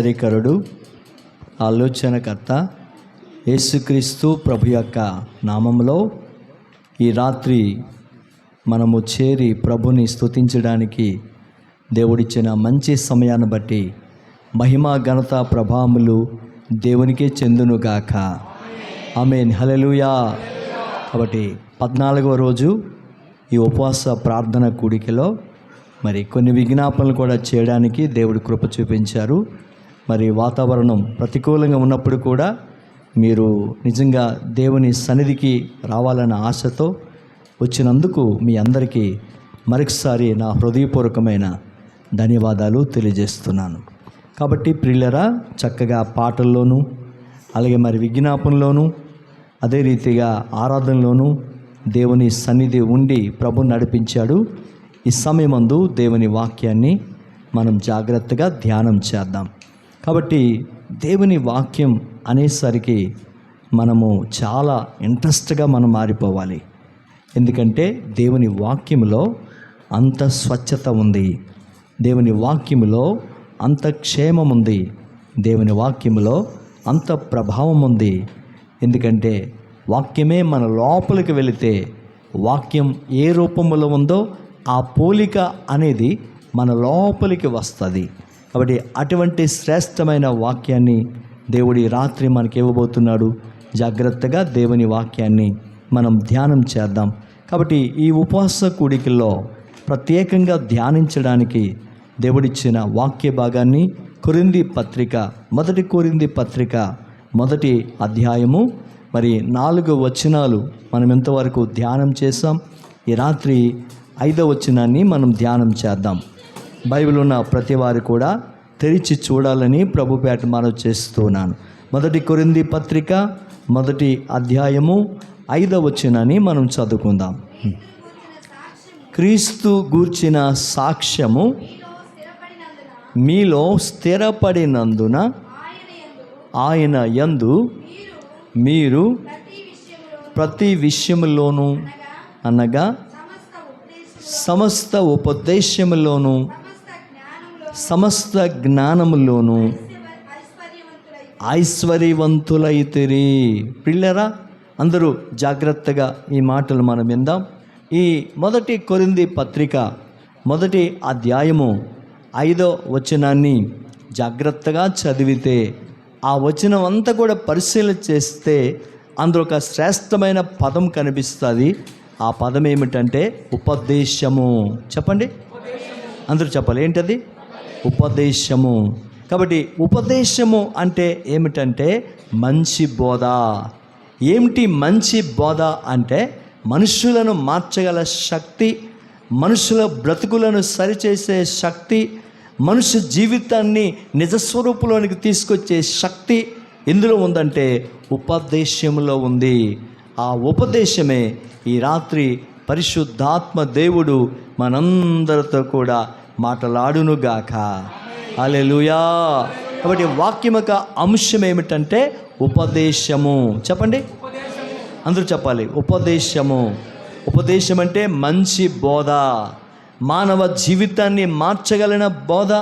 ఆశ్చర్యకరుడు ఆలోచనకర్త యేసుక్రీస్తు ప్రభు యొక్క నామంలో ఈ రాత్రి మనము చేరి ప్రభుని స్తుతించడానికి దేవుడిచ్చిన మంచి సమయాన్ని బట్టి మహిమ ఘనత ప్రభావములు దేవునికే చెందునుగాక. ఆమెన్. హలలుయా కాబట్టి పద్నాలుగవ రోజు ఈ ఉపవాస ప్రార్థన కూడికలో మరి కొన్ని విజ్ఞాపనలు కూడా చేయడానికి దేవుడు కృప చూపించారు. మరి వాతావరణం ప్రతికూలంగా ఉన్నప్పుడు కూడా మీరు నిజంగా దేవుని సన్నిధికి రావాలన్న ఆశతో వచ్చినందుకు మీ అందరికీ మరొకసారి నా హృదయపూర్వకమైన ధన్యవాదాలు తెలియజేస్తున్నాను. కాబట్టి ప్రిల్లరా చక్కగా పాటల్లోనూ అలాగే మరి విజ్ఞాపనలోనూ అదే రీతిగా ఆరాధనలోనూ దేవుని సన్నిధి ఉండి ప్రభు నడిపించాడు. ఈ సమయమందు దేవుని వాక్యాన్ని మనం జాగ్రత్తగా ధ్యానం చేద్దాం. కాబట్టి దేవుని వాక్యం అనేసరికి మనము చాలా ఇంట్రెస్ట్గా మనం మారిపోవాలి. ఎందుకంటే దేవుని వాక్యంలో అంత స్వచ్ఛత ఉంది. దేవుని వాక్యములో అంత క్షేమం ఉంది. దేవుని వాక్యములో అంత ప్రభావం ఉంది. ఎందుకంటే వాక్యమే మన లోపలికి వెళితే వాక్యం ఏ రూపంలో ఉందో ఆ పోలిక అనేది మన లోపలికి వస్తుంది. కాబట్టి అటువంటి శ్రేష్టమైన వాక్యాన్ని దేవుడి రాత్రి మనకి ఇవ్వబోతున్నాడు. జాగ్రత్తగా దేవుని వాక్యాన్ని మనం ధ్యానం చేద్దాం. కాబట్టి ఈ ఉపవాస కూడికల్లో ప్రత్యేకంగా ధ్యానించడానికి దేవుడిచ్చిన వాక్య భాగాన్ని కొరింది పత్రిక మొదటి కొరింది పత్రిక మొదటి అధ్యాయము మరి నాలుగు వచనాలు మనం ఎంతవరకు ధ్యానం చేసాం ఈ రాత్రి ఐదో వచనాన్ని మనం ధ్యానం చేద్దాం. బైబిల్ ఉన్న ప్రతి వారు కూడా తెరిచి చూడాలని ప్రభుపేట మనవి చేస్తున్నాను. మొదటి కొరింది పత్రిక మొదటి అధ్యాయము ఐదవ వచనాన్ని మనం చదువుకుందాం. క్రీస్తు గూర్చిన సాక్ష్యము మీలో స్థిరపడినందున ఆయన యందు మీరు ప్రతి విషయంలోనూ అనగా సమస్త ఉపదేశంలోనూ సమస్త జ్ఞానములోను ఐశ్వర్యవంతులైతిరి. పిల్లరా అందరూ జాగ్రత్తగా ఈ మాటలు మనం విందాం. ఈ మొదటి కొరింది పత్రిక మొదటి అధ్యాయము ఐదో వచనాన్ని జాగ్రత్తగా చదివితే ఆ వచనం అంతా కూడా పరిశీలన చేస్తే అందులో ఒక శ్రేష్టమైన పదం కనిపిస్తుంది. ఆ పదం ఏమిటంటే ఉపదేశము. చెప్పండి. అందరూ చెప్పాలి ఏంటది? ఉపదేశము. కాబట్టి ఉపదేశము అంటే ఏమిటంటే మంచి బోధ. ఏమిటి మంచి బోధ అంటే మనుషులను మార్చగల శక్తి మనుషుల బ్రతుకులను సరిచేసే శక్తి మనుషు జీవితాన్ని నిజస్వరూపులోనికి తీసుకొచ్చే శక్తి ఎందులో ఉందంటే ఉపదేశంలో ఉంది. ఆ ఉపదేశమే ఈ రాత్రి పరిశుద్ధాత్మ దేవుడు మనందరితో కూడా మాట్లాడునుగాక. అలెలుయా కాబట్టి వాక్యం యొక్క అంశం ఏమిటంటే ఉపదేశము. చెప్పండి. అందరూ చెప్పాలి. ఉపదేశము. ఉపదేశం అంటే మంచి బోధ. మానవ జీవితాన్ని మార్చగలిగిన బోధ.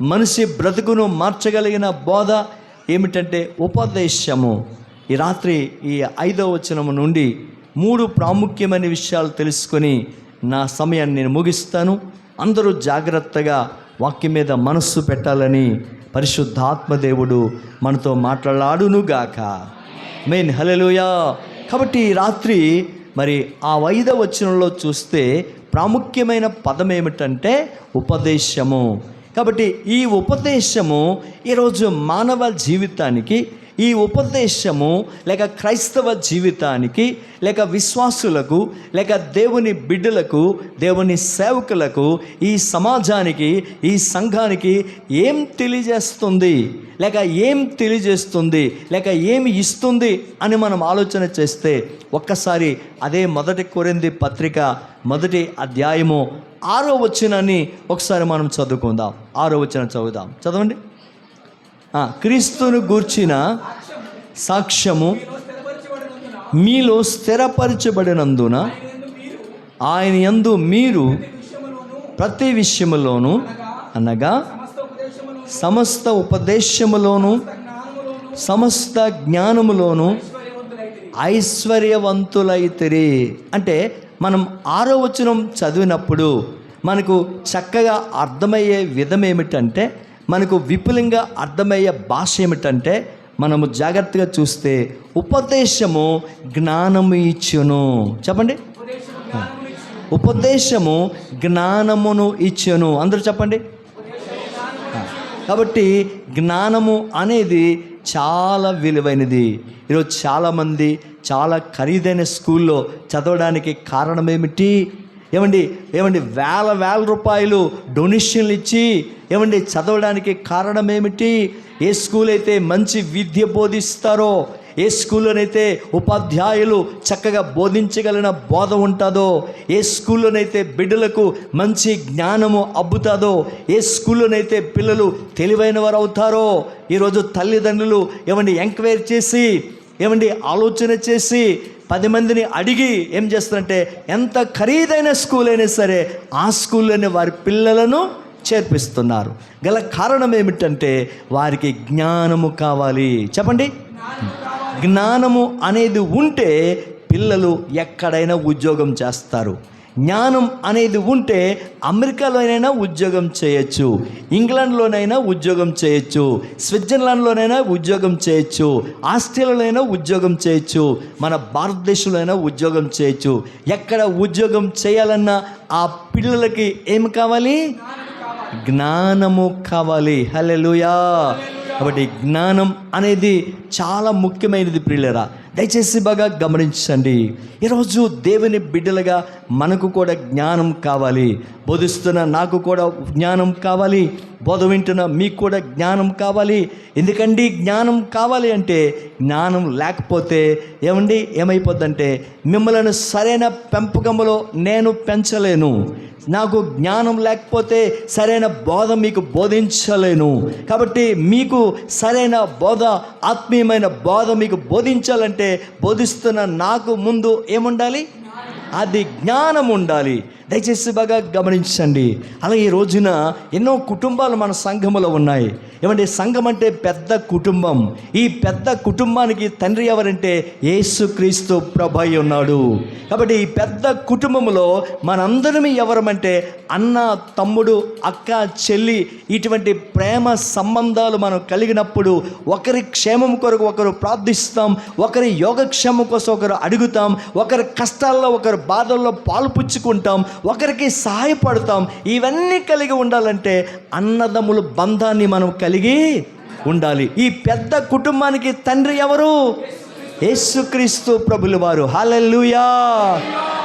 మనిషి బ్రతుకును మార్చగలిగిన బోధ ఏమిటంటే ఉపదేశము. ఈ రాత్రి ఈ ఐదవ వచనము నుండి మూడు ప్రాముఖ్యమైన విషయాలు తెలుసుకొని నా సమయాన్ని నేను ముగిస్తాను. అందరూ జాగ్రత్తగా వాక్యం మీద మనస్సు పెట్టాలని పరిశుద్ధాత్మదేవుడు మనతో మాట్లాడునుగాక మెయిన్ హలెలుయా కాబట్టి రాత్రి మరి ఆ వైద వచనంలో చూస్తే ప్రాముఖ్యమైన పదం ఏమిటంటే ఉపదేశము. కాబట్టి ఈ ఉపదేశము ఈరోజు మానవ జీవితానికి ఈ ఉపదేశము లేక క్రైస్తవ జీవితానికి లేక విశ్వాసులకు లేక దేవుని బిడ్డలకు దేవుని సేవకులకు ఈ సమాజానికి ఈ సంఘానికి ఏం తెలియజేస్తుంది? లేక ఏం తెలియజేస్తుంది? లేక ఏమి ఇస్తుంది? అని మనం ఆలోచన చేస్తే ఒక్కసారి అదే మొదటి కొరింది పత్రిక మొదటి అధ్యాయము ఆరో వచనాన్ని ఒకసారి మనం చదువుకుందాం. ఆరో వచనం చదువుదాం. చదవండి. క్రీస్తును గూర్చిన సాక్ష్యము మీలో స్థిరపరచబడినందున ఆయన యందు మీరు ప్రతి విషయములోను అనగా సమస్త ఉపదేశములోను సమస్త జ్ఞానములోను ఐశ్వర్యవంతులైతిరి. అంటే మనం ఆరో వచనం చదివినప్పుడు మనకు చక్కగా అర్థమయ్యే విధం ఏమిటంటే మనకు విపులంగా అర్థమయ్యే భాష ఏమిటంటే మనము జాగ్రత్తగా చూస్తే ఉపదేశము జ్ఞానము ఇచ్చును. చెప్పండి. ఉపదేశము జ్ఞానమును ఇచ్చును. అందరూ చెప్పండి. కాబట్టి జ్ఞానము అనేది చాలా విలువైనది. ఈరోజు చాలామంది చాలా ఖరీదైన స్కూల్లో చదవడానికి కారణం ఏమిటి? ఏమండి ఏమండి వేల వేల రూపాయలు డొనేషన్లు ఇచ్చి ఏమండి చదవడానికి కారణం ఏమిటి? ఏ స్కూల్ అయితే మంచి విద్య బోధిస్తారో ఏ స్కూల్లోనైతే ఉపాధ్యాయులు చక్కగా బోధించగలిగిన బోధ ఉంటుందో ఏ స్కూల్లోనైతే బిడ్డలకు మంచి జ్ఞానము అబ్బుతుందో ఏ స్కూల్లోనైతే పిల్లలు తెలివైన వారు అవుతారో ఈరోజు తల్లిదండ్రులు ఏమండి ఎంక్వైరీ చేసి ఏమండి ఆలోచన చేసి పది మందిని అడిగి ఏం చేస్తారంటే ఎంత ఖరీదైన స్కూల్ అయినా సరే ఆ స్కూల్లోనే వారి పిల్లలను చేర్పిస్తున్నారు. గల కారణం ఏమిటంటే వారికి జ్ఞానము కావాలి. చెప్పండి. జ్ఞానము అనేది ఉంటే పిల్లలు ఎక్కడైనా ఉద్యోగం చేస్తారు. జ్ఞానం అనేది ఉంటే అమెరికాలోనైనా ఉద్యోగం చేయొచ్చు ఇంగ్లాండ్లోనైనా ఉద్యోగం చేయొచ్చు స్విట్జర్లాండ్లోనైనా ఉద్యోగం చేయొచ్చు ఆస్ట్రేలియాలోనైనా ఉద్యోగం చేయొచ్చు మన భారతదేశంలోనైనా ఉద్యోగం చేయొచ్చు. ఎక్కడ ఉద్యోగం చేయాలన్నా ఆ పిల్లలకి ఏమి కావాలి? జ్ఞానము కావాలి. హల్లెలూయా. కాబట్టి జ్ఞానం అనేది చాలా ముఖ్యమైనది ప్రియులరా. దయచేసి బాగా గమనించండి. ఈరోజు దేవుని బిడ్డలుగా మనకు కూడా జ్ఞానం కావాలి. బోధిస్తున్న నాకు కూడా జ్ఞానం కావాలి. బోధ వింటున్న మీకు కూడా జ్ఞానం కావాలి. ఎందుకండి జ్ఞానం కావాలి అంటే జ్ఞానం లేకపోతే ఏమండి? ఏమైపోద్దంటే మిమ్మల్ని సరైన పెంపకంలో నేను పెంచలేను. నాకు జ్ఞానం లేకపోతే సరైన బోధ మీకు బోధించలేను. కాబట్టి మీకు సరైన బోధ ఆత్మీయమైన బోధ మీకు బోధించాలంటే బోధిస్తున్న నాకు ముందు ఏముండాలి? అది జ్ఞానం ఉండాలి. దయచేసి బాగా గమనించండి. అలా ఈ రోజున ఎన్నో కుటుంబాలు మన సంఘములో ఉన్నాయి. ఏమంటే సంఘం అంటే పెద్ద కుటుంబం. ఈ పెద్ద కుటుంబానికి తండ్రి ఎవరంటే యేసుక్రీస్తు ప్రభై ఉన్నాడు. కాబట్టి ఈ పెద్ద కుటుంబంలో మనందరం ఎవరమంటే అన్న తమ్ముడు అక్క చెల్లి ఇటువంటి ప్రేమ సంబంధాలు మనం కలిగినప్పుడు ఒకరి క్షేమం కొరకు ఒకరు ప్రార్థిస్తాం. ఒకరి యోగక్షేమం కోసం ఒకరు అడుగుతాం. ఒకరి కష్టాల్లో ఒకరు బాధల్లో పాల్పుచ్చుకుంటాం ఒకరికి సహాయపడతాం ఇవన్నీ కలిగి ఉండాలంటే అన్నదమ్ముల బంధాన్ని మనం కలిగి ఉండాలి. ఈ పెద్ద కుటుంబానికి తండ్రి ఎవరు? యేసుక్రీస్తు ప్రభులు వారు. హాలెల్లుయా.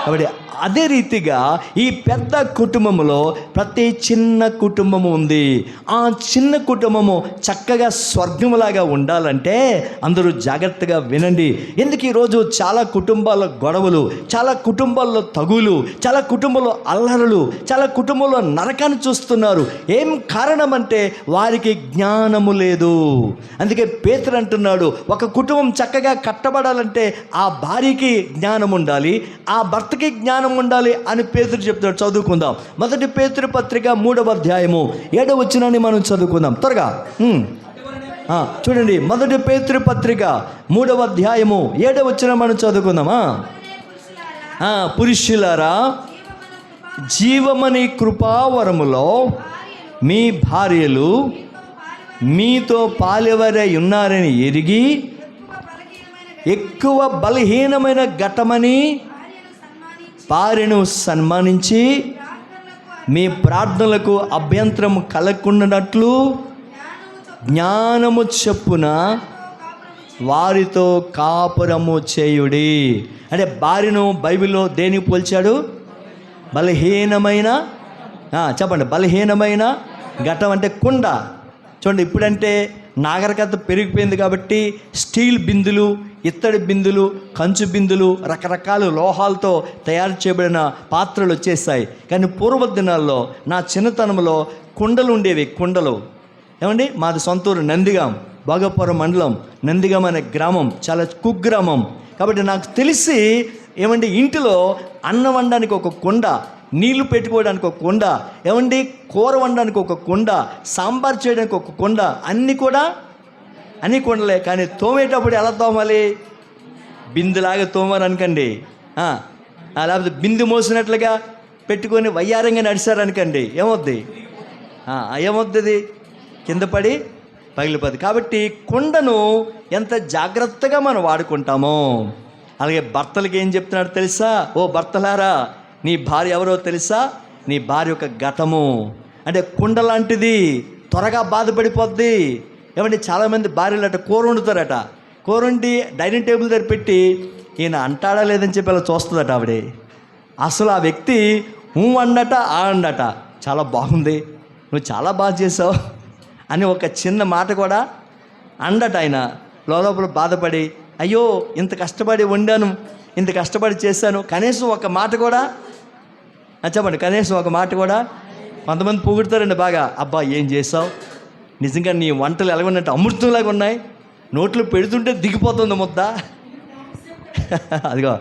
కాబట్టి అదే రీతిగా ఈ పెద్ద కుటుంబములో ప్రతి చిన్న కుటుంబము ఉంది. ఆ చిన్న కుటుంబము చక్కగా స్వర్గములాగా ఉండాలంటే అందరూ జాగ్రత్తగా వినండి. ఎందుకు ఈరోజు చాలా కుటుంబాల గొడవలు చాలా కుటుంబాల్లో తగులు చాలా కుటుంబంలో అల్లరులు చాలా కుటుంబంలో నరకాన్ని చూస్తున్నారు. ఏం కారణం అంటే వారికి జ్ఞానము లేదు. అందుకే పేతురు అంటున్నాడు ఒక కుటుంబం చక్కగా కట్టబడాలంటే ఆ భార్యకి జ్ఞానం ఉండాలి ఆ భర్తకి జ్ఞానం ఉండాలి అని పేతురు చెప్తాడు. చదువుకుందాం. మొదటి పేతురు పత్రిక మూడవ అధ్యాయము ఏడవ వచ్చినాన్ని మనం చదువుకుందాం. త్వరగా. చూడండి. మొదటి పేతురు పత్రిక మూడవ అధ్యాయము ఏడవ వచ్చిన మనం చదువుకుందామా ఆ, పురుషులారా జీవమని కృపావరములో మీ భార్యలు మీతో పాలెవరై ఉన్నారని ఎరిగి ఎక్కువ బలహీనమైన ఘటమని భార్యను సన్మానించి మీ ప్రార్థనలకు అభ్యంతరం కలగకుండానట్లు జ్ఞానము చెప్పున వారితో కాపురము చేయుడి. అంటే భార్యను బైబిల్లో దేనికి పోల్చాడు? బలహీనమైన చెప్పండి బలహీనమైన ఘటం అంటే కుండ. చూడండి ఇప్పుడంటే నాగరికత పెరిగిపోయింది కాబట్టి స్టీల్ బిందులు ఇత్తడి బిందులు కంచు బిందులు రకరకాల లోహాలతో తయారు చేయబడిన పాత్రలు వచ్చేసాయి. కానీ పూర్వ దినాల్లో నా చిన్నతనంలో కుండలు ఉండేవి కుండలు. ఏమండి? మాది సొంతూరు నందిగాం భోగపురం మండలం నందిగాం అనే గ్రామం చాలా కుగ్రామం. కాబట్టి నాకు తెలిసి ఏమండి ఇంటిలో అన్నం వండడానికి ఒక కుండ నీళ్ళు పెట్టుకోవడానికి ఒక కుండ ఏమండి? కూర వండడానికి ఒక కుండ సాంబార్ చేయడానికి ఒక కుండ అన్నీ కూడా అన్నీ కుండలే కానీ తోమేటప్పుడు ఎలా తోమాలి? బిందులాగా తోమారు అనుకండి. లేకపోతే బిందు మోసినట్లుగా పెట్టుకొని వయ్యారంగా నడిచారు అనకండి. ఏమొద్ది ఆ, కింద పడి పగిలిపోద్ది. కాబట్టి కుండను ఎంత జాగ్రత్తగా మనం వాడుకుంటామో అలాగే భర్తలకి ఏం చెప్తున్నాడు తెలుసా? ఓ భర్తలారా నీ భార్య ఎవరో తెలుసా? నీ భార్య యొక్క గతము. అంటే కుండ లాంటిది త్వరగా బాధపడిపోద్ది. ఏమంటే చాలామంది భార్యలు అట కూర వండుతారట. కూర వండి డైనింగ్ టేబుల్ దగ్గర పెట్టి ఈయన అంటాడా లేదని చెప్పి అలా చూస్తుందట ఆవిడ. అసలు ఆ వ్యక్తి ఊ అండట ఆ అండట. చాలా బాగుంది. నువ్వు చాలా బాగా చేసావు అని ఒక చిన్న మాట కూడా అండట ఆయన. లోపల బాధపడి అయ్యో ఇంత కష్టపడి వండాను ఇంత కష్టపడి చేశాను. కనీసం ఒక మాట కూడా చెప్పండి కనీసం ఒక మాట కూడా కొంతమంది పొగుడతారండి బాగా. అబ్బా ఏం చేసావు? నిజంగా నీ వంటలు ఎలాగొన్నట్టు అమృతంలాగా ఉన్నాయి. నోట్లో పెడుతుంటే దిగిపోతుంది ముద్ద. అదిగో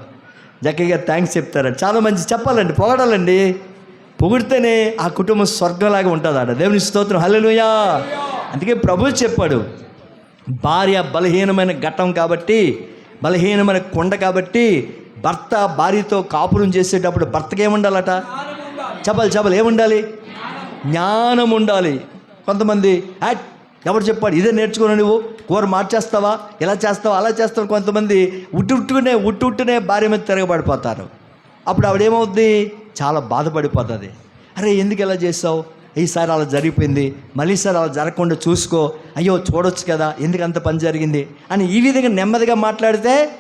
జక్కగా థ్యాంక్స్ చెప్తారండి చాలా మంచి చెప్పాలండి పొగడాలండి. పొగిడితేనే ఆ కుటుంబం స్వర్గంలాగా ఉంటుంది ఆడ దేవుని స్తోత్రం. హల్లెలుయా. అందుకే ప్రభు చెప్పాడు భార్య బలహీనమైన ఘట్టం కాబట్టి బలహీనమైన కొండ కాబట్టి భర్త భార్యతో కాపురం చేసేటప్పుడు భర్తకి ఏముండాలట చెప్పాలి చెప్పాలి. ఏముండాలి? జ్ఞానం ఉండాలి కొంతమంది "హట్, ఎవరు చెప్పాడు? ఇదే నేర్చుకుని నువ్వు? కూర మార్చేస్తావా? ఇలా చేస్తావా? అలా చేస్తావు? కొంతమంది ఉట్టు ఉట్టుకునే ఉట్టు ఉట్టునే భార్య మీద తిరగబడిపోతారు. అప్పుడు ఆవిడేమవుద్ది చాలా బాధపడిపోతుంది. అరే ఎందుకు ఇలా చేసావు ఈసారి అలా జరిగిపోయింది. మళ్ళీ ఈసారి అలా జరగకుండా చూసుకో. అయ్యో చూడొచ్చు కదా ఎందుకు అంత పని జరిగింది? అని ఈ విధంగా నెమ్మదిగా మాట్లాడితే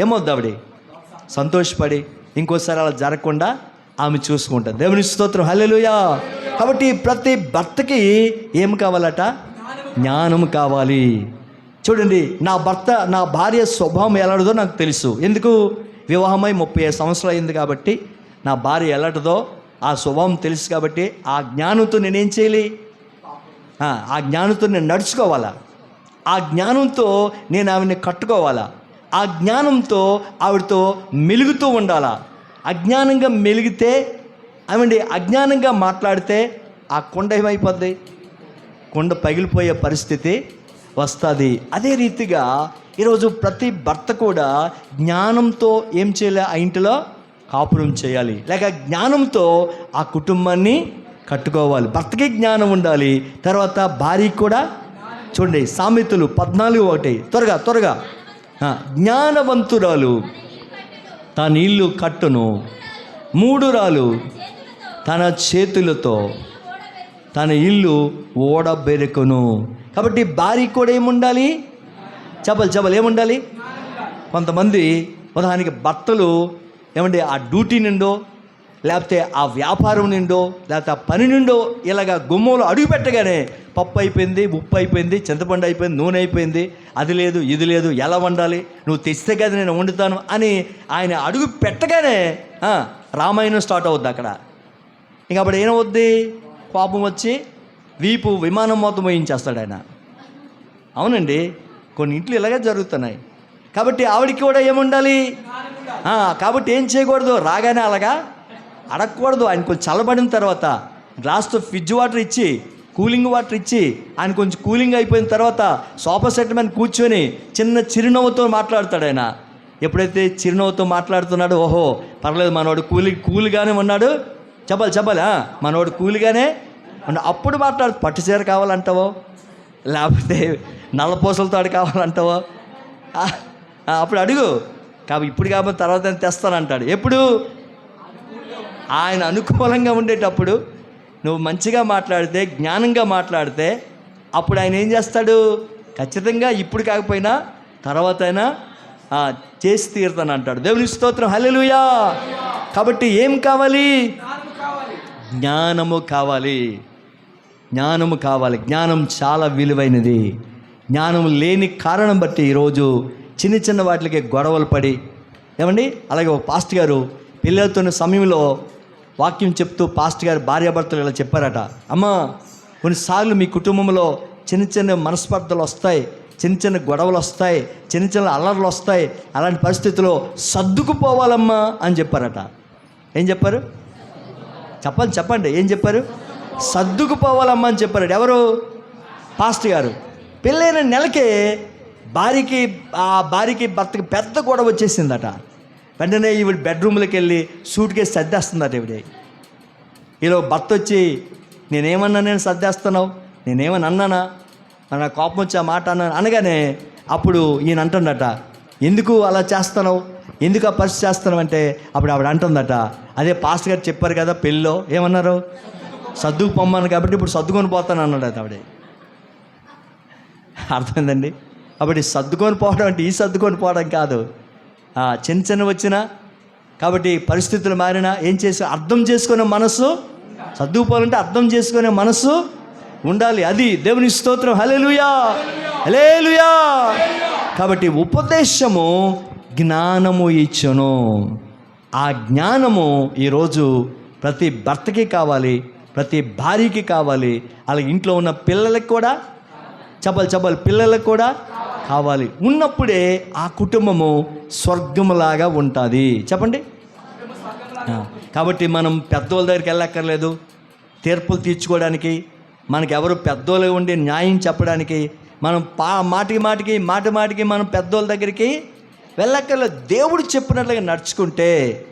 ఏమవుద్ది ఆవిడ? సంతోషపడి ఇంకోసారి అలా జరగకుండా ఆమె చూసుకుంటారు దేవుని స్తోత్రం. హల్లెలుయా. కాబట్టి ప్రతి భర్తకి ఏం కావాలట? జ్ఞానం కావాలి. చూడండి నా భర్త నా భార్య స్వభావం ఎలాంటిదో నాకు తెలుసు. ఎందుకు? వివాహమై ముప్పై ఐదు సంవత్సరాలు అయింది కాబట్టి నా భార్య ఎలాంటిదో ఆ స్వభావం తెలుసు కాబట్టి ఆ జ్ఞానంతో నేనేం చేయాలి? ఆ, ఆ జ్ఞానంతో నేను నడుచుకోవాలా? ఆ జ్ఞానంతో నేను ఆవిడని కట్టుకోవాలా? ఆ జ్ఞానంతో ఆవిడతో మెలుగుతూ ఉండాలా? అజ్ఞానంగా మెలిగితే అవండి అజ్ఞానంగా మాట్లాడితే ఆ కొండ ఏమైపోద్ది? కొండ పగిలిపోయే పరిస్థితి వస్తుంది. అదే రీతిగా ఈరోజు ప్రతి భర్త కూడా జ్ఞానంతో ఏం చేయాలి? ఆ ఇంటిలో కాపురం చేయాలి. లేక జ్ఞానంతో ఆ కుటుంబాన్ని కట్టుకోవాలి. భర్తకి జ్ఞానం ఉండాలి. తర్వాత భార్యకి కూడా చూడండి సామెతలు పద్నాలుగు ఒకటి. త్వరగా త్వరగా. జ్ఞానవంతురాలు. తన ఇల్లు కట్టును. మూడురాలు తన చేతులతో తన ఇల్లు ఓడబెరుకును. కాబట్టి భార్య కూడా ఏముండాలి? చెప్పలు చెప్పాలి ఏముండాలి? కొంతమంది ఉదాహరణకి భర్తలు ఏమంటే ఆ డ్యూటీ నుండో లేకపోతే ఆ వ్యాపారం నిండో లేకపోతే ఆ పని నిండో ఇలాగ గుమ్మంలో అడుగు పెట్టగానే పప్పు అయిపోయింది ఉప్పు అయిపోయింది చింతపండు అయిపోయింది నూనె అయిపోయింది అది లేదు ఇది లేదు ఎలా వండాలి నువ్వు తెస్తే కదా నేను వండుతాను అని ఆయన అడుగు పెట్టగానే రామాయణం స్టార్ట్ అవుద్ది అక్కడ. ఇంక అప్పుడు ఏమవుద్ది? పాపం వచ్చి వీపు విమానం మొత్తం వేయించేస్తాడు ఆయన. అవునండి కొన్ని ఇంట్లు ఇలాగే జరుగుతున్నాయి. కాబట్టి ఆవిడకి కూడా ఏముండాలి? కాబట్టి ఏం చేయకూడదు? రాగానే అలాగా అడగకూడదు. ఆయన కొంచెం చల్లబడిన తర్వాత గ్లాస్తో ఫ్రిడ్జ్ వాటర్ ఇచ్చి కూలింగ్ వాటర్ ఇచ్చి ఆయన కొంచెం కూలింగ్ అయిపోయిన తర్వాత సోఫా సెట్ మీద కూర్చొని చిన్న చిరునవ్వుతో మాట్లాడతాడు ఆయన. ఎప్పుడైతే చిరునవ్వుతో మాట్లాడుతున్నాడు ఓహో పర్లేదు మనోడు కూలి కూలిగానే ఉన్నాడు. చెప్పాలి చెప్పాలి మనోడు కూలిగానే అప్పుడు మాట్లాడు పట్టు చీర కావాలంటావో? లేకపోతే నల్లపూసలతో ఆడు కావాలంటావో? అప్పుడు అడుగు. కాబట్టి ఇప్పుడు కాబట్టి తర్వాత తెస్తానంటాడు. ఎప్పుడు? ఆయన అనుకూలంగా ఉండేటప్పుడు నువ్వు మంచిగా మాట్లాడితే జ్ఞానంగా మాట్లాడితే అప్పుడు ఆయన ఏం చేస్తాడు? ఖచ్చితంగా ఇప్పుడు కాకపోయినా తర్వాత అయినా చేసి తీరుతాను అంటాడు. దేవుని స్తోత్రం. హలెలుయా కాబట్టి ఏం కావాలి? జ్ఞానము కావాలి. జ్ఞానము కావాలి. జ్ఞానం చాలా విలువైనది. జ్ఞానం లేని కారణం బట్టి ఈరోజు చిన్న చిన్న వాటికి గొడవలు పడి ఏమండి? అలాగే ఒక పాస్ట్ గారు పిల్లలతోన్న సమయంలో వాక్యం చెప్తూ పాస్ట్ గారు భార్యాభర్తలు ఇలా చెప్పారట. అమ్మా కొన్నిసార్లు మీ కుటుంబంలో చిన్న చిన్న మనస్పర్ధలు వస్తాయి చిన్న చిన్న గొడవలు వస్తాయి చిన్న చిన్న అల్లర్లు వస్తాయి అలాంటి పరిస్థితుల్లో సర్దుకుపోవాలమ్మా అని చెప్పారట. ఏం చెప్పారు? చెప్పండి చెప్పండి ఏం చెప్పారు? సర్దుకుపోవాలమ్మా అని చెప్పారు ఎవరు? పాస్టర్ గారు. పెళ్ళైన నెలకే భార్యకి ఆ భార్యకి భర్తకి పెద్ద గొడవ వచ్చేసిందట. వెంటనే ఈవిడ బెడ్రూమ్లోకి వెళ్ళి సూట్ కేసు సర్దేస్తుందట ఈవిడ. ఈలో భర్త వచ్చి నేనేమన్నా నేను సర్దేస్తున్నావు? నేనేమని అన్నానా నా కోపం వచ్చి ఆ మాట అన్నాను. అనగానే అప్పుడు ఈయన అంటుండట ఎందుకు అలా చేస్తున్నావు? ఎందుకు ఆ పరిస్థితి చేస్తున్నావు? అంటే అప్పుడు ఆవిడ అంటుందట అదే పాస్టర్ గారు చెప్పారు కదా పెళ్ళిలో ఏమన్నారు? సర్దుకు పొమ్మను కాబట్టి ఇప్పుడు సర్దుకొని పోతాను అన్నాడు ఆవిడ. అర్థమైందండి? అప్పుడు సర్దుకొని పోవడం అంటే ఈ సర్దుకొని పోవడం కాదు. చిన్న చిన్న వచ్చినా కాబట్టి పరిస్థితులు మారినా ఏం చేసి అర్థం చేసుకునే మనస్సు సర్దుకుపోవాలంటే అర్థం చేసుకునే మనస్సు ఉండాలి. అది దేవుని స్తోత్రం. హలేలుయా హలేలుయా కాబట్టి ఉపదేశము జ్ఞానము ఇచ్చును. ఆ జ్ఞానము ఈరోజు ప్రతి భర్తకి కావాలి ప్రతి భార్యకి కావాలి. అలాగే ఇంట్లో ఉన్న పిల్లలకి కూడా చెప్పాలి చెప్పాలి పిల్లలకు కూడా కావాలి. ఉన్నప్పుడే ఆ కుటుంబము స్వర్గములాగా ఉంటుంది. చెప్పండి. కాబట్టి మనం పెద్దోళ్ళ దగ్గరికి వెళ్ళక్కర్లేదు. తీర్పులు తీర్చుకోవడానికి మనకి ఎవరు పెద్దోళ్ళు ఉండి న్యాయం చెప్పడానికి మనం పా మాటికి మాటికి మాటి మాటికి మనం పెద్దోళ్ళ దగ్గరికి వెళ్ళక్కర్లేదు. దేవుడు చెప్పినట్లుగా నడుచుకుంటే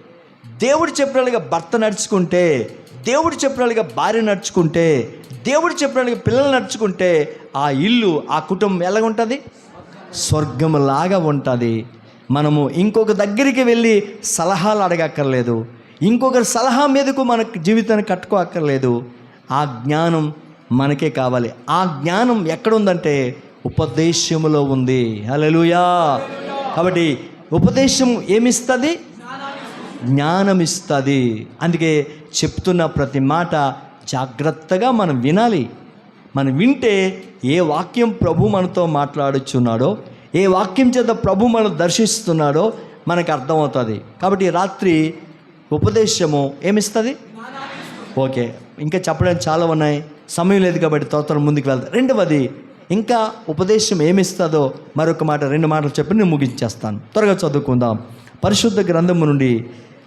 దేవుడు చెప్పినట్లుగా భర్త నడుచుకుంటే దేవుడు చెప్పినట్లుగా భార్య నడుచుకుంటే దేవుడు చెప్పినట్లుగా పిల్లలు నడుచుకుంటే ఆ ఇల్లు ఆ కుటుంబం ఎలాగుంటుంది? స్వర్గంలాగా ఉంటుంది. మనము ఇంకొక దగ్గరికి వెళ్ళి సలహాలు అడగక్కర్లేదు. ఇంకొకరి సలహా మీదకు మన జీవితాన్ని కట్టుకోక్కర్లేదు. ఆ జ్ఞానం మనకే కావాలి. ఆ జ్ఞానం ఎక్కడుందంటే ఉపదేశములో ఉంది. హల్లెలూయా. కాబట్టి ఉపదేశం ఏమిస్తుంది? జ్ఞానం ఇస్తుంది అందుకే చెప్తున్న ప్రతి మాట జాగ్రత్తగా మనం వినాలి. మనం వింటే ఏ వాక్యం ప్రభు మనతో మాట్లాడుచున్నాడో ఏ వాక్యం చేత ప్రభు మనం దర్శిస్తున్నాడో మనకు అర్థమవుతుంది. కాబట్టి రాత్రి ఉపదేశము ఏమిస్తుంది? ఓకే ఇంకా చెప్పడానికి చాలా ఉన్నాయి. సమయం లేదు కాబట్టి తోతరం ముందుకు వెళ్తాం. రెండవది ఇంకా ఉపదేశం ఏమిస్తుందో మరొక మాట రెండు మాటలు చెప్పి నేను ముగించేస్తాను. త్వరగా చదువుకుందాం. పరిశుద్ధ గ్రంథము నుండి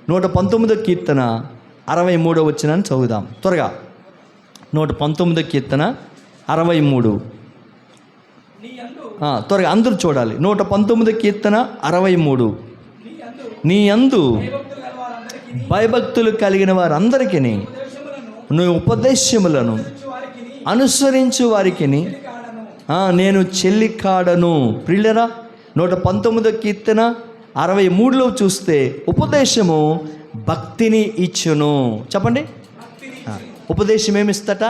నూట పంతొమ్మిదో కీర్తన అరవై మూడో వచ్చినని చదువుదాం. త్వరగా. నూట పంతొమ్మిదో కీర్తన అరవై మూడు. త్వరగా అందరూ చూడాలి. నూట పంతొమ్మిదో కీర్తన అరవై మూడు. నీ అందు భయభక్తులు కలిగిన వారందరికీ నువ్వు ఉపదేశములను అనుసరించు వారికి నేను చెల్లి కాడను ప్రిల్లరా నూట పంతొమ్మిదో కీర్తన అరవై మూడులో చూస్తే ఉపదేశము భక్తిని ఇచ్చును. చెప్పండి. ఉపదేశం ఏమిస్తట?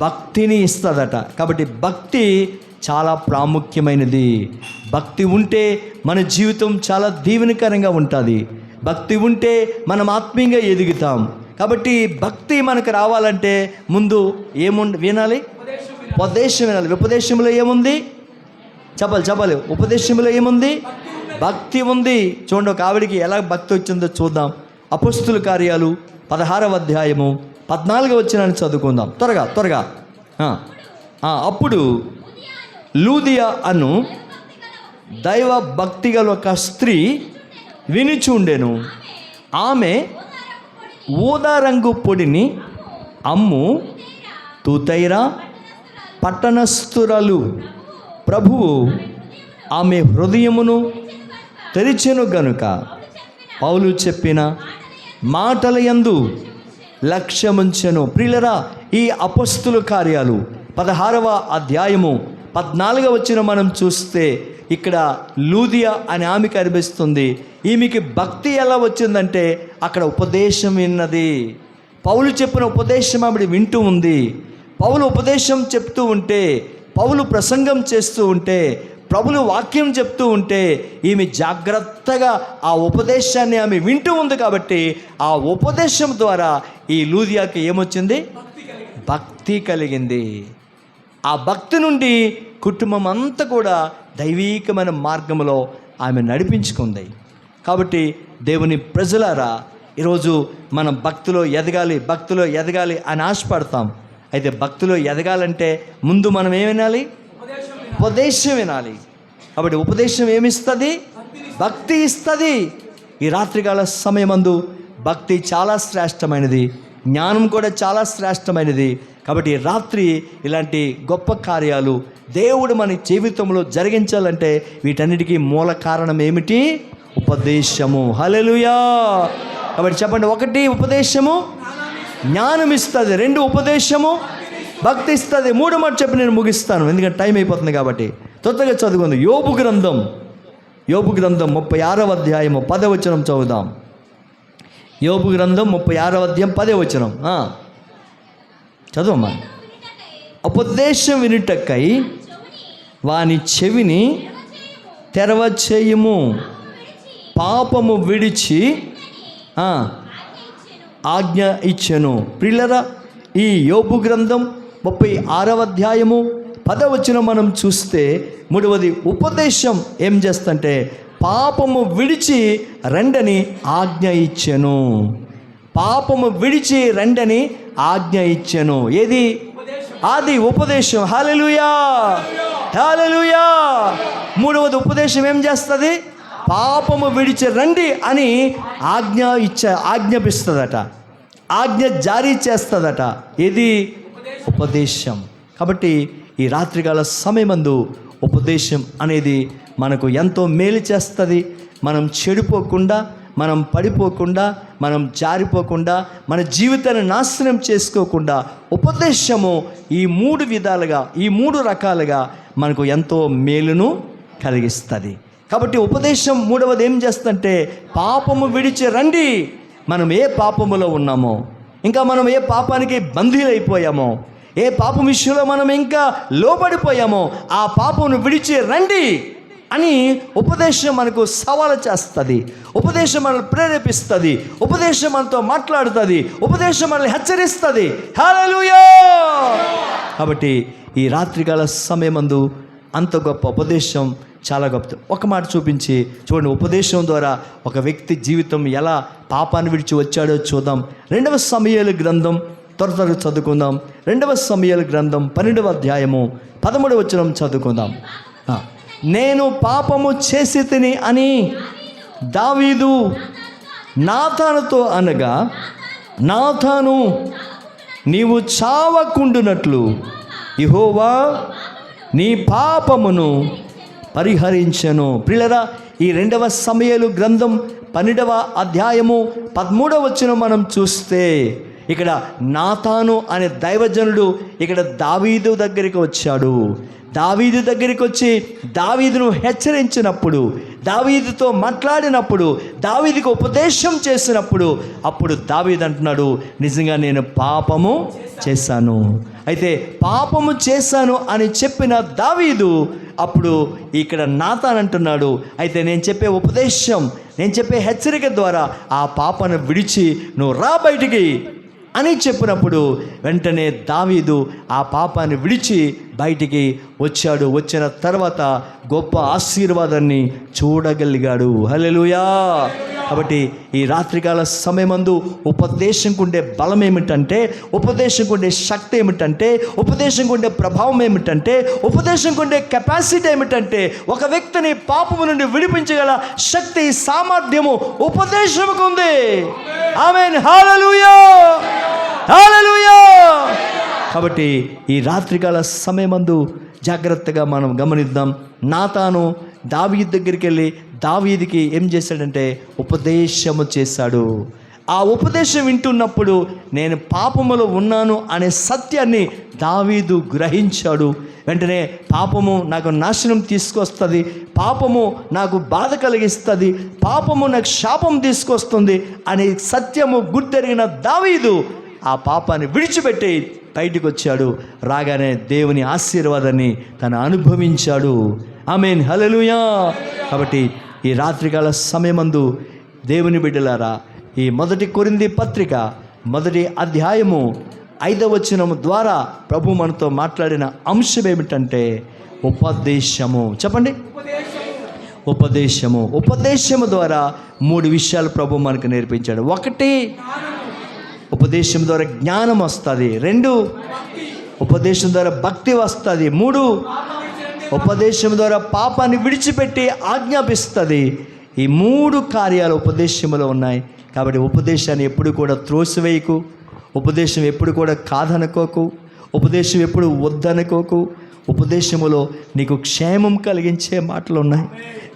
భక్తిని ఇస్తుందట. కాబట్టి భక్తి చాలా ప్రాముఖ్యమైనది. భక్తి ఉంటే మన జీవితం చాలా దీవెనకరంగా ఉంటుంది. భక్తి ఉంటే మనం ఆత్మీయంగా ఎదుగుతాం. కాబట్టి భక్తి మనకు రావాలంటే ముందు ఏముండ వినాలి? ఉపదేశం వినాలి. ఉపదేశంలో ఏముంది? చెప్పాలి చెప్పాలి. ఉపదేశంలో ఏముంది? భక్తి ఉంది. చూడండి ఒక ఆవిడికి ఎలా భక్తి వచ్చిందో చూద్దాం. అపుస్తుల కార్యాలు పదహారవ అధ్యాయము పద్నాలుగు వచ్చినాన్ని చదువుకుందాం. త్వరగా త్వరగా. అప్పుడు లూదియా అను దైవ భక్తి గల ఒక స్త్రీ వినిచుండెను. ఆమె ఊదా రంగు పొడిని అమ్ము తూతైరా పట్టణస్థురలు ప్రభువు ఆమె హృదయమును తెరిచెను గనుక. పౌలు చెప్పిన మాటల యందు లక్ష్యముంచెను. ప్రియులరా ఈ అపస్తుల కార్యాలు పదహారవ అధ్యాయము పద్నాలుగవ వచ్చిన మనం చూస్తే ఇక్కడ లూదియా అని ఆమె కనిపిస్తుంది ఈమెకి భక్తి ఎలా వచ్చిందంటే అక్కడ ఉపదేశం విన్నది. పౌలు చెప్పిన ఉపదేశం ఆవిడ వింటూ ఉంది. పౌలు ఉపదేశం చెప్తూ ఉంటే పౌలు ప్రసంగం చేస్తూ ఉంటే ప్రభులు వాక్యం చెప్తూ ఉంటే ఈమె జాగ్రత్తగా ఆ ఉపదేశాన్ని ఆమె వింటూ ఉంది కాబట్టి ఆ ఉపదేశం ద్వారా ఈ లూదియాకి ఏమొచ్చింది? భక్తి కలిగింది. ఆ భక్తి నుండి కుటుంబం అంతా కూడా దైవీకమైన మార్గంలో ఆమె నడిపించుకుంది. కాబట్టి దేవుని ప్రజలారా ఈరోజు మనం భక్తిలో ఎదగాలి భక్తిలో ఎదగాలి అని ఆశపడతాం. అయితే భక్తిలో ఎదగాలంటే ముందు మనం ఏం వినాలి? ఉపదేశం వినాలి. కాబట్టి ఉపదేశం ఏమిస్తుంది? భక్తి ఇస్తుంది. ఈ రాత్రికాల సమయమందు భక్తి చాలా శ్రేష్టమైనది. జ్ఞానం కూడా చాలా శ్రేష్టమైనది. కాబట్టి రాత్రి ఇలాంటి గొప్ప కార్యాలు దేవుడు మన జీవితంలో జరిగించాలంటే వీటన్నిటికీ మూల కారణం ఏమిటి? ఉపదేశము. హలెలుయా కాబట్టి చెప్పండి ఒకటి ఉపదేశము జ్ఞానం ఇస్తుంది రెండు ఉపదేశము భక్తి ఇస్తుంది. మూడు మాట చెప్పి నేను ముగిస్తాను. ఎందుకంటే టైం అయిపోతుంది కాబట్టి. తొందరగా చదువుకుంది. యోపు గ్రంథం. యోపు గ్రంథం ముప్పై ఆరవ అధ్యాయము పదవచనం చదువుదాం. యోపు గ్రంథం ముప్పై ఆరవ అధ్యాయం పదవచనం చదువమ్మా. ఉపదేశం వినుటకై వాని చెవిని తెరవ చేయుము పాపము విడిచి ఆజ్ఞ ఇచ్చెను. ప్రిల్లరా ఈ యోపు గ్రంథం ముప్పై ఆరవ అధ్యాయము పదవచనం మనం చూస్తే మూడవది ఉపదేశం ఏం చేస్తంటే పాపము విడిచి రెండని ఆజ్ఞ ఇచ్చెను. పాపము విడిచి రెండని ఆజ్ఞ ఇచ్చెను. ఏది? అది ఉపదేశం. హాలెలుయా హాలెలుయా మూడవది ఉపదేశం ఏం చేస్తుంది? పాపము విడిచి రండి అని ఆజ్ఞ ఇచ్చ ఆజ్ఞాపిస్తుందట. ఆజ్ఞ జారీ చేస్తుందట. ఇది ఉపదేశం కాబట్టి ఈ రాత్రికాల సమయమందు ఉపదేశం అనేది మనకు ఎంతో మేలు చేస్తుంది. మనం చెడిపోకుండా మనం పడిపోకుండా మనం జారిపోకుండా మన జీవితాన్ని నాశనం చేసుకోకుండా ఉపదేశము ఈ మూడు విధాలుగా ఈ మూడు రకాలుగా మనకు ఎంతో మేలును కలిగిస్తుంది. కాబట్టి ఉపదేశం మూడవది ఏం చేస్తుందంటే పాపము విడిచి రండి. మనం ఏ పాపములో ఉన్నామో ఇంకా మనం ఏ పాపానికి బందీలైపోయామో ఏ పాపం విషయంలో మనం ఇంకా లోబడిపోయామో ఆ పాపమును విడిచి రండి అని ఉపదేశం మనకు సవాలు చేస్తుంది. ఉపదేశం మనల్ని ప్రేరేపిస్తుంది. ఉపదేశం మనతో మాట్లాడుతుంది. ఉపదేశం మనల్ని హెచ్చరిస్తుంది. హలో కాబట్టి ఈ రాత్రికాల సమయమందు అంత గొప్ప ఉపదేశం చాలా గొప్ప. ఒక మాట చూపించి చూడండి ఉపదేశం ద్వారా ఒక వ్యక్తి జీవితం ఎలా పాపాన్ని విడిచి వచ్చాడో చూద్దాం. రెండవ సమయాల గ్రంథం త్వర త్వరగా చదువుకుందాం. రెండవ సమయాల గ్రంథం పన్నెండవ అధ్యాయము పదమూడవ వచనం చదువుకుందాం. నేను పాపము చేసి తిని అని దావీదు నాథానుతో అనగా నాథాను నీవు చావకుండునట్లు ఇహోవా నీ పాపమును పరిహరించను. ప్రిలరా ఈ రెండవ సమయలు గ్రంథం పన్నెండవ అధ్యాయము పదమూడవ వచ్చిన మనం చూస్తే ఇక్కడ నాతాను అనే దైవజనుడు ఇక్కడ దావీదు దగ్గరికి వచ్చాడు. దావీదు దగ్గరికి వచ్చి దావీదును హెచ్చరించినప్పుడు దావీదుతో మాట్లాడినప్పుడు దావీదుకు ఉపదేశం చేసినప్పుడు అప్పుడు దావీదు అంటున్నాడు నిజంగా నేను పాపము చేశాను. అయితే పాపము చేశాను అని చెప్పిన దావీదు అప్పుడు ఇక్కడ నాతాన్ అంటున్నాడు. అయితే నేను చెప్పే ఉపదేశం నేను చెప్పే హెచ్చరిక ద్వారా ఆ పాపను విడిచి నువ్వు రా బయటికి అని చెప్పినప్పుడు వెంటనే దావీదు ఆ పాపాన్ని విడిచి బయటికి వచ్చాడు. వచ్చిన తర్వాత గొప్ప ఆశీర్వాదాన్ని చూడగలిగాడు. హలెలుయా కాబట్టి ఈ రాత్రికాల సమయమందు ఉపదేశంకు ఉండే బలం ఏమిటంటే ఉపదేశంకుండే శక్తి ఏమిటంటే ఉపదేశంకుండే ప్రభావం ఏమిటంటే ఉపదేశంకుండే కెపాసిటీ ఏమిటంటే ఒక వ్యక్తిని పాపము నుండి విడిపించగల శక్తి సామర్థ్యము ఉపదేశముకుంది. ఆమె ఆమెన్. హాలలుయా కాబట్టి ఈ రాత్రికాల సమయమందు జాగ్రత్తగా మనం గమనిద్దాం. నాతాను దావీద్ దగ్గరికి వెళ్ళి దావీదికి ఏం చేశాడంటే ఉపదేశము చేశాడు. ఆ ఉపదేశం వింటున్నప్పుడు నేను పాపములో ఉన్నాను అనే సత్యాన్ని దావీదు గ్రహించాడు. వెంటనే పాపము నాకు నాశనం తీసుకొస్తుంది పాపము నాకు బాధ కలిగిస్తుంది పాపము నాకు శాపం తీసుకొస్తుంది అనే సత్యము గుర్తెరిగిన దావీదు ఆ పాపాన్ని విడిచిపెట్టి బయటికి వచ్చాడు రాగానే దేవుని ఆశీర్వాదాన్ని తను అనుభవించాడు. ఆమెన్. హలలుయా కాబట్టి ఈ రాత్రికాల సమయమందు దేవుని బిడ్డలారా ఈ మొదటి కొరింది పత్రిక మొదటి అధ్యాయము ఐదవ వచనము ద్వారా ప్రభు మనతో మాట్లాడిన అంశం ఏమిటంటే ఉపదేశము. చెప్పండి. ఉపదేశము. ఉపదేశము ద్వారా మూడు విషయాలు ప్రభు మనకు నేర్పించాడు. ఒకటి ఉపదేశం ద్వారా జ్ఞానం వస్తుంది. రెండు ఉపదేశం ద్వారా భక్తి వస్తుంది. మూడు ఉపదేశం ద్వారా పాపాన్ని విడిచిపెట్టి ఆజ్ఞాపిస్తుంది. ఈ మూడు కార్యాలు ఉపదేశములో ఉన్నాయి. కాబట్టి ఉపదేశాన్ని ఎప్పుడు కూడా త్రోసివేయకు ఉపదేశం ఎప్పుడు కూడా కాదనుకోకు ఉపదేశం ఎప్పుడు వద్దనుకోకు ఉపదేశములో నీకు క్షేమం కలిగించే మాటలు ఉన్నాయి.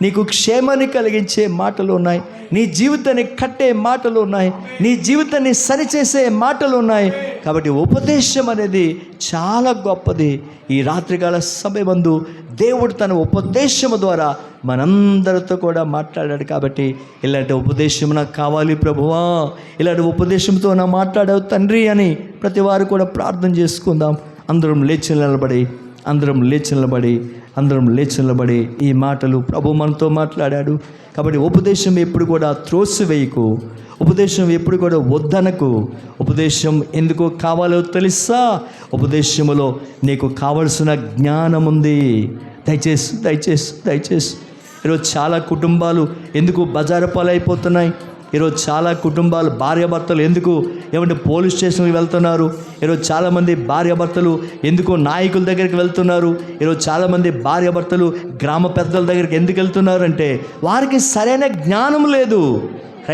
నీకు క్షేమాన్ని కలిగించే మాటలు ఉన్నాయి. నీ జీవితాన్ని కట్టే మాటలు ఉన్నాయి. నీ జీవితాన్ని సరిచేసే మాటలు ఉన్నాయి. కాబట్టి ఉపదేశం అనేది చాలా గొప్పది. ఈ రాత్రికాల సమయమందు దేవుడు తన ఉపదేశము ద్వారా మనందరితో కూడా మాట్లాడాడు కాబట్టి ఇలాంటి ఉపదేశం నాకు కావాలి ప్రభువా. ఇలాంటి ఉపదేశంతో నా మాట్లాడావు తండ్రి అని ప్రతి వారు కూడా ప్రార్థన చేసుకుందాం. అందరం లేచి నిలబడి అందరం లేచి నిలబడి అందరం లేచి నిలబడి ఈ మాటలు ప్రభు మనతో మాట్లాడాడు. కాబట్టి ఉపదేశం ఎప్పుడు కూడా త్రోసివేయకు. ఉపదేశం ఎప్పుడు కూడా వద్దనకు. ఉపదేశం ఎందుకు కావాలో తెలుసా? ఉపదేశములో నీకు కావలసిన జ్ఞానం ఉంది. దయచేసి దయచేసి దయచేసి. ఈరోజు చాలా కుటుంబాలు ఎందుకు బజారు పాలైపోతున్నాయి? ఈరోజు చాలా కుటుంబాలు భార్యాభర్తలు ఎందుకు ఏమంటే పోలీస్ స్టేషన్కి వెళ్తున్నారు? ఈరోజు చాలామంది భార్యాభర్తలు ఎందుకు నాయకుల దగ్గరికి వెళ్తున్నారు? ఈరోజు చాలామంది భార్యాభర్తలు గ్రామ పెద్దల దగ్గరికి ఎందుకు వెళ్తున్నారు అంటే వారికి సరైన జ్ఞానం లేదు.